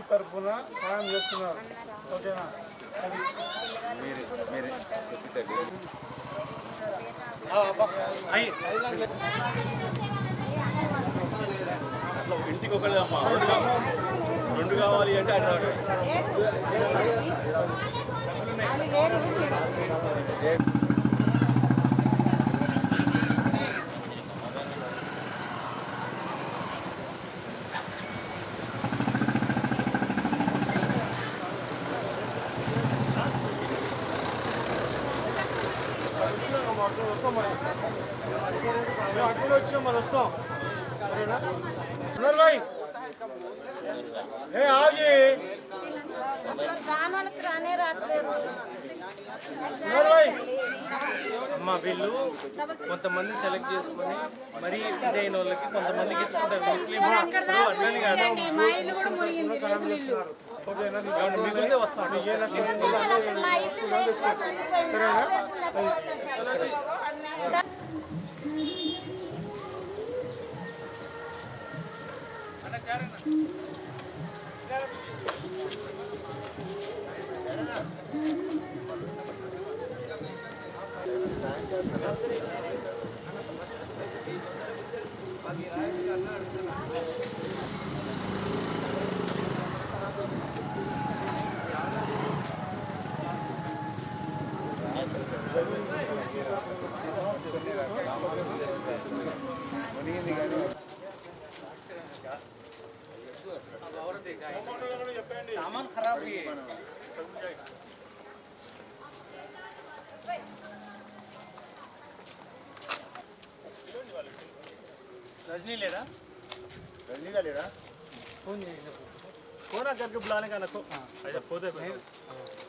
ఇస్తున్నారు ఓకేనా? మీరే మీరే. చెప్పితే ఇంటికి ఒకటి అమ్మా రెండు కావాలి రెండు కావాలి అంటే అటు రాడు వస్తాం మరి మేము అటు వచ్చినాం మరి వస్తాం సరేనా భాయ్ ఏ ఆగి మా వీళ్ళు కొంతమంది సెలెక్ట్ చేసుకొని మరి ఇదైన వాళ్ళకి కొంతమందికి ఇచ్చుకుంటారు ముస్లిం అట్లని కాదు మిగిలితే వస్తాం నీకు ఏ सामान खराब भी है। रजनी ले रहा? रजनी का ले रहा? कौन है कौन आ करके बुलाने का हाँ। अच्छा, ना। नको ऐसा खुद है।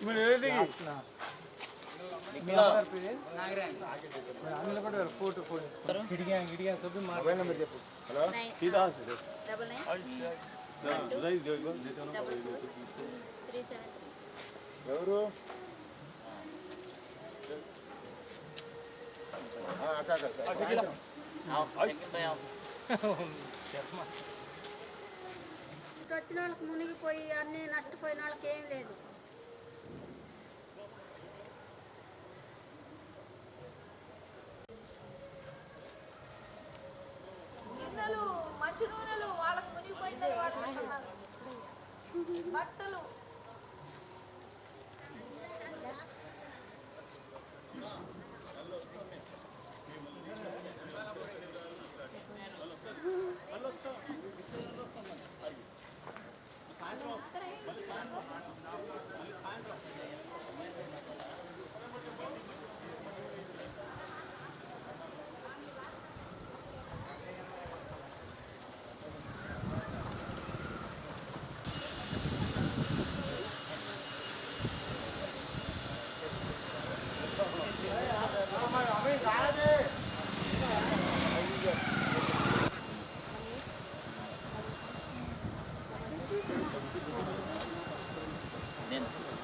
मिले देगी खिड़कियाँ खिड़कियाँ सब भी मार नंबर देखो। हेलो? हाँ। सीधा डबल नाइन ఎవరు? వచ్చిన వాళ్ళకి మునిగిపోయి అన్ని నష్టపోయిన వాళ్ళకి ఏం లేదు. గిన్నెలు మంచి నూనెలు. బట్టలు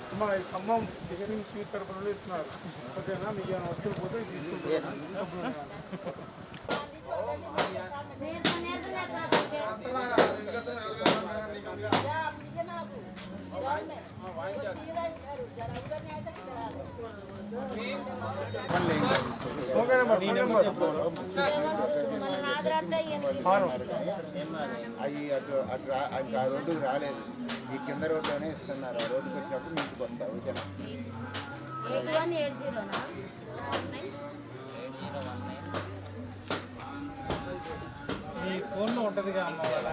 అమ్మా ఈ ఖమ్మం టికెటింగ్ స్వీట్ తరపు నుండి ఇస్తున్నారు ఓకేనా? మీకు ఏమైనా వస్తువులు పోతే తీసుకుంటారు ఓకేనా అవి అటు అటు అటు ఆ రోడ్డుకు రాలేదు ఈ కింద రోడ్లోనే ఇస్తున్నారు ఆ రోడ్డుకి వచ్చినప్పుడు మీ ఇంటికి వస్తా ఓకేనా ఫోన్లో ఉంటుంది కదా అమ్మ వాళ్ళ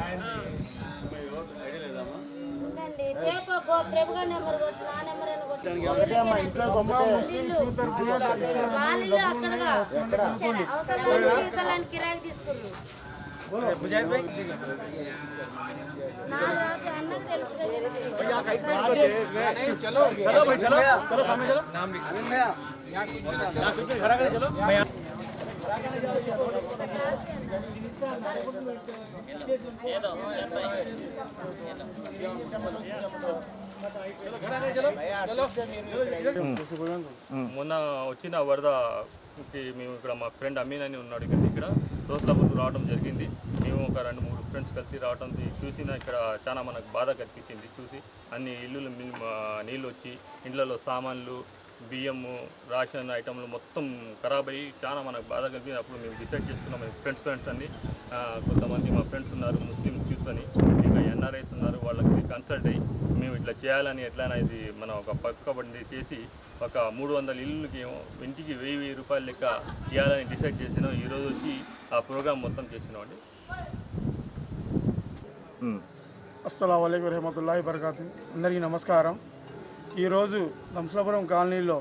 ఐడియా లేదమ్మా ఉందండి రేపు గో- రేపుగా నెంబర్ కొట్టు నా నెంబర్ అని కొట్టు ఇంట్లో పంపితే ఇల్లు వాళ్ళ ఇల్లు అక్కడగా ఇచ్చారా? అవతల వాళ్ళు ఇవతలని కిరాయి తీసుకున్నారు ముజాహిద్ భాయ్ నా రాత్రి అన్నకు తెలుసు కదా. चलो भाई चलो चलो सामने चलो नाम लिख यहाँ कुछ नहीं खड़ा करें चलो మొన్న వచ్చిన వరదకి మేము ఇక్కడ మా ఫ్రెండ్ అమీన్ అని ఉన్నాడు ఇక్కడ ఇక్కడ. దోస్లాపూర్ రావడం జరిగింది. మేము ఒక రెండు మూడు ఫ్రెండ్స్ కలిసి రావడం చూసిన ఇక్కడ చాలా మనకు బాధ కనిపించింది. చూసి అన్ని ఇల్లులు నీళ్ళు వచ్చి ఇండ్లలో సామాన్లు బియ్యము రేషన్ ఐటమ్లు మొత్తం ఖరాబ్ అయ్యి చాలా మనకు బాధ కలిగింది. అప్పుడు మేము డిసైడ్ చేసుకున్నాం మేము ఫ్రెండ్స్ ఫ్రెండ్స్ అని ఆ, కొంతమంది మా ఫ్రెండ్స్ ఉన్నారు ముస్లిం యూత్ అని ఇంకా ఎన్ఆర్ఐస్ ఉన్నారు వాళ్ళకి కన్సల్ట్ అయ్యి మేము ఇట్లా చేయాలని ఎట్లయినా ఇది మనం ఒక పక్కబడి చేసి ఒక మూడు వందల ఇల్లులకి ఏమో ఇంటికి వెయ్యి వెయ్యి రూపాయల లెక్క ఇవ్వాలని డిసైడ్ చేసినాం. ఈరోజు వచ్చి ఆ ప్రోగ్రామ్ మొత్తం చేసినాం అండి. ఉమ్. అస్సలం రహమతుల్లాhi బరకాతు. అందరికీ నమస్కారం. ఈరోజు దంసలాపురం కాలనీలో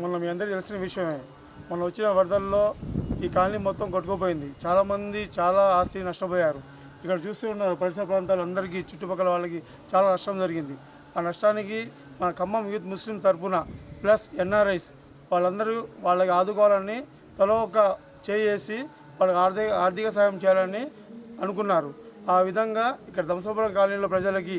మొన్న మీ అందరికీ తెలిసిన విషయమే. మొన్న వచ్చిన వరదల్లో ఈ కాలనీ మొత్తం కొట్టుకుపోయింది. చాలామంది చాలా ఆస్తి నష్టపోయారు. ఇక్కడ చూస్తూ ఉన్న పరిసర ప్రాంతాలందరికీ చుట్టుపక్కల వాళ్ళకి చాలా నష్టం జరిగింది. ఆ నష్టానికి మన ఖమ్మం యూత్ ముస్లిం తరపున ప్లస్ ఎన్ఆర్ఐస్ వాళ్ళందరూ వాళ్ళకి ఆదుకోవాలని తలో ఒక చేసి వాళ్ళకి ఆర్థిక ఆర్థిక సాయం చేయాలని అనుకున్నారు. ఆ విధంగా ఇక్కడ దంసపురం కాలనీలో ప్రజలకి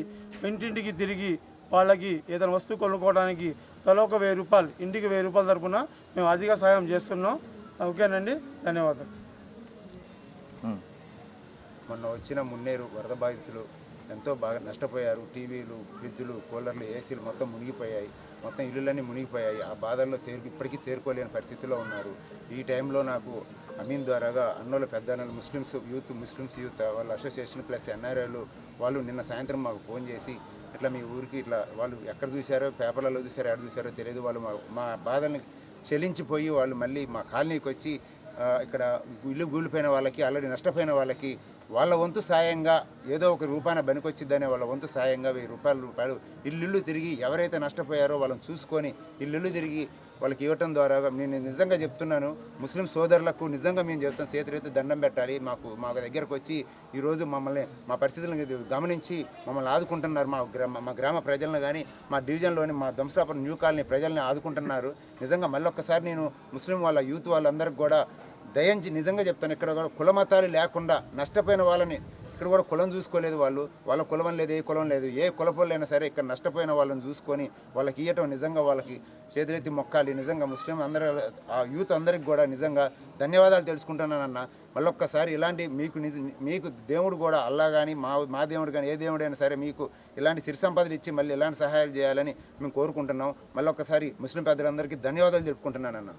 ఇంటింటికి తిరిగి వాళ్ళకి ఏదైనా వస్తువు కొనుక్కోవడానికి తలో ఒక వెయ్యి రూపాయలు ఇంటికి వెయ్యి రూపాయల తరపున మేము అధిక సాయం చేస్తున్నాం. ఓకేనండి ధన్యవాదాలు. మొన్న వచ్చిన మున్నేరు వరద బాధితులు ఎంతో బాగా నష్టపోయారు. టీవీలు ఫ్రిడ్జ్లు కూలర్లు ఏసీలు మొత్తం మునిగిపోయాయి. మొత్తం ఇల్లులన్నీ మునిగిపోయాయి. ఆ బాధల్లో తేరు ఇప్పటికీ తేరుకోలేని పరిస్థితిలో ఉన్నారు. ఈ టైంలో నాకు అమీన్ ద్వారాగా అన్నోళ్ళ పెద్దన్నలు ముస్లిమ్స్ యూత్ ముస్లిమ్స్ యూత్ వాళ్ళ అసోసియేషన్ ప్లస్ ఎన్ఆర్ఐలు వాళ్ళు నిన్న సాయంత్రం మాకు ఫోన్ చేసి ఇట్లా మీ ఊరికి ఇట్లా వాళ్ళు ఎక్కడ చూశారో పేపర్లలో చూసారో ఎక్కడ చూసారో తెలియదు. వాళ్ళు మా మా బాధల్ని చెల్లించిపోయి వాళ్ళు మళ్ళీ మా కాలనీకి వచ్చి ఇక్కడ ఇల్లు కూలిపోయిన వాళ్ళకి ఆల్రెడీ నష్టపోయిన వాళ్ళకి వాళ్ళ వంతు సాయంగా ఏదో ఒక రూపాన బనికొచ్చిద్దనే వాళ్ళ వంతు సాయంగా వెయ్యి రూపాయలు రూపాయలు ఇల్లు తిరిగి ఎవరైతే నష్టపోయారో వాళ్ళని చూసుకొని ఇల్లు తిరిగి వాళ్ళకి ఇవ్వటం ద్వారా నేను నిజంగా చెప్తున్నాను ముస్లిం సోదరులకు నిజంగా మేము చెప్తాం చేతులైతే దండం పెట్టాలి. మాకు మా దగ్గరకు వచ్చి ఈరోజు మమ్మల్ని మా పరిస్థితులను గమనించి మమ్మల్ని ఆదుకుంటున్నారు మా గ్రామ మా గ్రామ ప్రజలను కానీ మా డివిజన్లోని మా దంసలాపురం న్యూ కాలనీ ప్రజల్ని ఆదుకుంటున్నారు. నిజంగా మళ్ళొక్కసారి నేను ముస్లిం వాళ్ళ యూత్ వాళ్ళందరికీ కూడా దయించి నిజంగా చెప్తాను ఇక్కడ కూడా కుల మతాలు లేకుండా నష్టపోయిన వాళ్ళని ఇక్కడ కూడా కులం చూసుకోలేదు వాళ్ళు. వాళ్ళ కులం లేదు ఏ కులం లేదు. ఏ కులపోలైనా సరే ఇక్కడ నష్టపోయిన వాళ్ళని చూసుకొని వాళ్ళకి ఇవ్వటం నిజంగా వాళ్ళకి చేతులెత్తి మొక్కాలి. నిజంగా ముస్లిం అందరూ ఆ యూత్ అందరికి కూడా నిజంగా ధన్యవాదాలు తెలుసుకుంటున్నానన్న. మళ్ళొక్కసారి ఇలాంటి మీకు నిజ మీకు దేవుడు కూడా అల్లా కానీ మా మా దేవుడు కానీ ఏ దేవుడైనా సరే మీకు ఇలాంటి సిరి సంపదలు ఇచ్చి మళ్ళీ ఇలాంటి సహాయాలు చేయాలని మేము కోరుకుంటున్నాం. మళ్ళొక్కసారి ముస్లిం పెద్దలందరికీ ధన్యవాదాలు తెలుపుకుంటున్నానన్న.